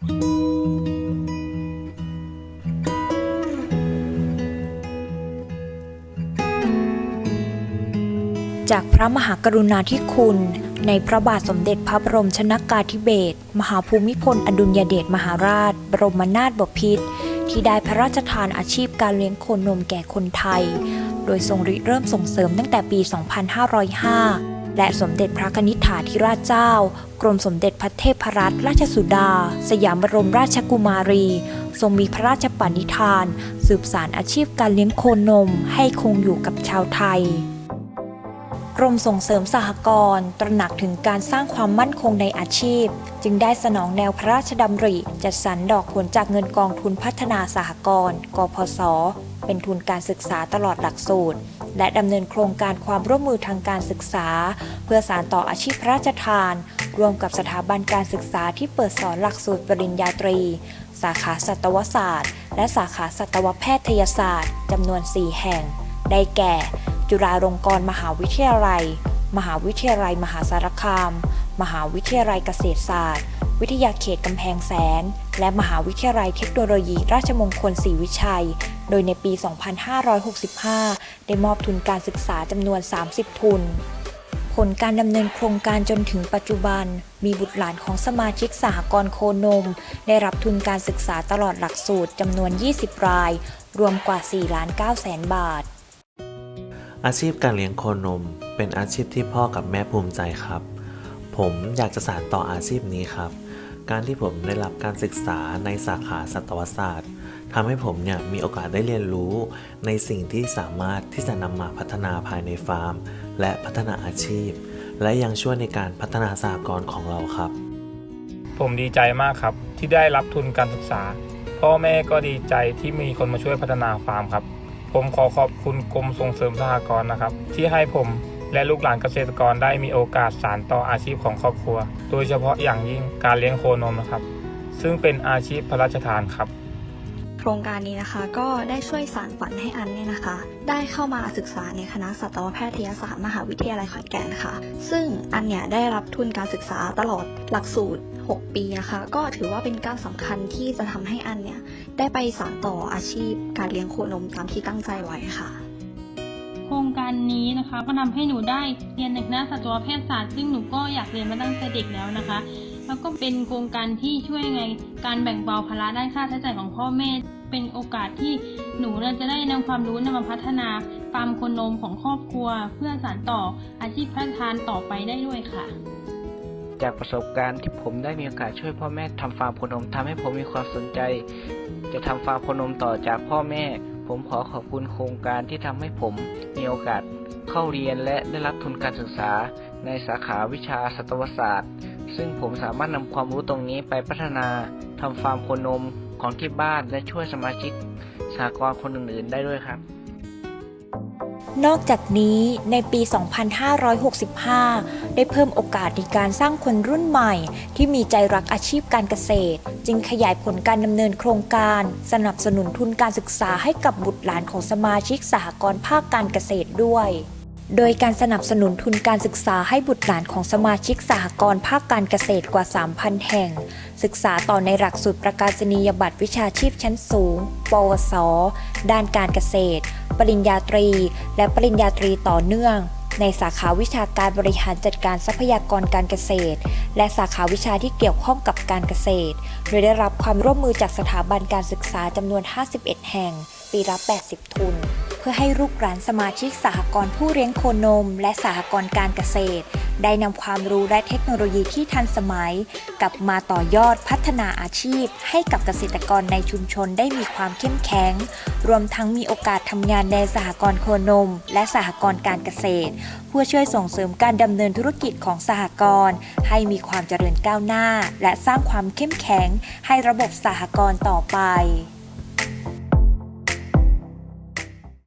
จากพระมหากรุณาธิคุณ ในพระบาทสมเด็จพระบรมชนากาธิเบศรมหาภูมิพล อดุลยเดชมหาราช บรมนาถบพิตรที่ได้พระราชทานอาชีพการเลี้ยงโคนมแก่คนไทย โดยทรงริเริ่มส่งเสริมตั้งแต่ปี 2505 และสมเด็จพระนิธิฐาธิราชเจ้า กรมสมเด็จพระเทพรัตนราชสุดา สยามบรมราชกุมารี ทรงมีพระราชปณิธาน สืบสารอาชีพการเลี้ยงโคนมให้คงอยู่กับชาวไทยกรมส่งเสริมสหกรณ์ตระหนักถึงการสร้างความมั่นคงในอาชีพ จึงได้สนองแนวพระราชดำริ จัดสรรดอกผลจากเงินกองทุนพัฒนาสหกรณ์ กพศ เป็นทุนการศึกษาตลอดหลักสูตร และดำเนินโครงการความร่วมมือทางการศึกษา เพื่อสานต่ออาชีพพระราชทาน ร่วมกับสถาบันการศึกษาที่เปิดสอนหลักสูตรปริญญาตรี สาขาสัตวศาสตร์ และสาขาสัตวแพทยศาสตร์จำนวน 4 แห่ง ได้แก่ จุฬาลงกรณ์มหาวิทยาลัย มหาวิทยาลัยมหาสารคาม มหาวิทยาลัยเกษตรศาสตร์วิทยาเขตกำแพงแสน และมหาวิทยาลัยเทคโนโลยี ราชมงคลศรีวิชัย โดยในปี 2565 ได้มอบทุนการศึกษาจำนวน 30 ทุน ผลการดำเนินโครงการจนถึงปัจจุบัน มีบุตรหลานของสมาชิกสหกรณ์โคนม ได้รับทุนการศึกษาตลอดหลักสูตรจำนวน 20 ราย รวมกว่า 4 ล้าน9แสนบาท อาชีพการเลี้ยงโคนม เป็นอาชีพที่พ่อกับแม่ภูมิใจครับ ผมอยากจะสานต่ออาชีพนี้ครับการที่ผมได้รับการศึกษาในสาขาสัตวศาสตร์ ทำให้ผมเนี่ยมีโอกาสได้เรียนรู้ในสิ่งที่สามารถที่จะนำมาพัฒนาภายในฟาร์ม และพัฒนาอาชีพ และยังช่วยในการพัฒนาสหกรณ์ของเราครับ ผมดีใจมากครับที่ได้รับทุนการศึกษา พ่อแม่ก็ดีใจที่มีคนมาช่วยพัฒนาฟาร์มครับ ผมขอขอบคุณกรมส่งเสริมสหกรณ์นะครับ ที่ให้ผมและลูกหลานเกษตรกรได้มีโอกาสสานต่ออาชีพของครอบครัว โดยเฉพาะอย่างยิ่งการเลี้ยงโคนมนะครับ ซึ่งเป็นอาชีพพระราชทานครับ โครงการนี้นะคะ ก็ได้ช่วยสานฝันให้อันเนี่ยนะคะ ได้เข้ามาศึกษาในคณะสัตวแพทยศาสตร์มหาวิทยาลัยขอนแก่นค่ะ ซึ่งอันเนี่ยได้รับทุนการศึกษาตลอดหลักสูตร 6 ปีนะคะ ก็ถือว่าเป็นก้าวสำคัญที่จะทำให้อันเนี่ยได้ไปสานต่ออาชีพ การเลี้ยงโคนมตามที่ตั้งใจไว้ค่ะโครงการนี้นะคะก็ทำให้หนูได้เรียนในคณะสัตวแพทยศาสตร์ซึ่งหนูก็อยากเรียนมาตั้งแต่เด็กแล้วนะคะ แล้วก็เป็นโครงการที่ช่วยไงการแบ่งเบาภาระด้านค่าใช้จ่ายของพ่อแม่ เป็นโอกาสที่หนูเนี่ยจะได้นำความรู้นำมาพัฒนาฟาร์มคนนมของครอบครัว เพื่อสานต่ออาชีพพระทานต่อไปได้ด้วยค่ะ จากประสบการณ์ที่ผมได้มีโอกาสช่วยพ่อแม่ทำฟาร์มคนนมทำให้ผมมีความสนใจ จะทำฟาร์มคนมต่อจากพ่อแม่ ผมขอขอบคุณโครงการที่ทำให้ผมมีโอกาสเข้าเรียนและได้รับทุนการศึกษาในสาขาวิชาสัตวศาสตร์ ซึ่งผมสามารถนำความรู้ตรงนี้ไปพัฒนาทำฟาร์มโคนมของที่บ้านและช่วยสมาชิกสหกรณ์คนอื่นๆ ได้ด้วยครับ นอกจากนี้ในปี 2565 ได้เพิ่มโอกาสในการสร้างคนรุ่นใหม่ ที่มีใจรักอาชีพการเกษตร จึงขยายผลการดำเนินโครงการ สนับสนุนทุนการศึกษาให้กับบุตรหลานของสมาชิกสหกรณ์ภาคการเกษตรด้วย โดยการสนับสนุนทุนการศึกษาให้บุตรหลานของสมาชิกสหกรณ์ภาคการเกษตรกว่า 3,000 แห่ง ศึกษาต่อในหลักสูตรประกาศนียบัตรวิชาชีพชั้นสูง ปวส ด้านการเกษตร ปริญญาตรี และปริญญาตรีต่อเนื่อง ในสาขาวิชาการบริหารจัดการทรัพยากรการเกษตร และสาขาวิชาที่เกี่ยวข้องกับการเกษตร โดยได้รับความร่วมมือจากสถาบันการศึกษาจำนวน 51 แห่ง ปีละ 80 ทุน เพื่อให้ลูกหลานสมาชิกสหกรณ์ผู้เลี้ยงโคนม และสหกรณ์การเกษตร ได้นำความรู้และเทคโนโลยีที่ทันสมัย กลับมาต่อยอดพัฒนาอาชีพ ให้กับเกษตรกรในชุมชนได้มีความเข้มแข็ง รวมทั้งมีโอกาสทำงานในสหกรณ์โคนม และสหกรณ์การเกษตร เพื่อช่วยส่งเสริมการดำเนินธุรกิจของสหกรณ์ให้มีความเจริญก้าวหน้า และสร้างความเข้มแข็ง ให้ระบบสหกรณ์ต่อไป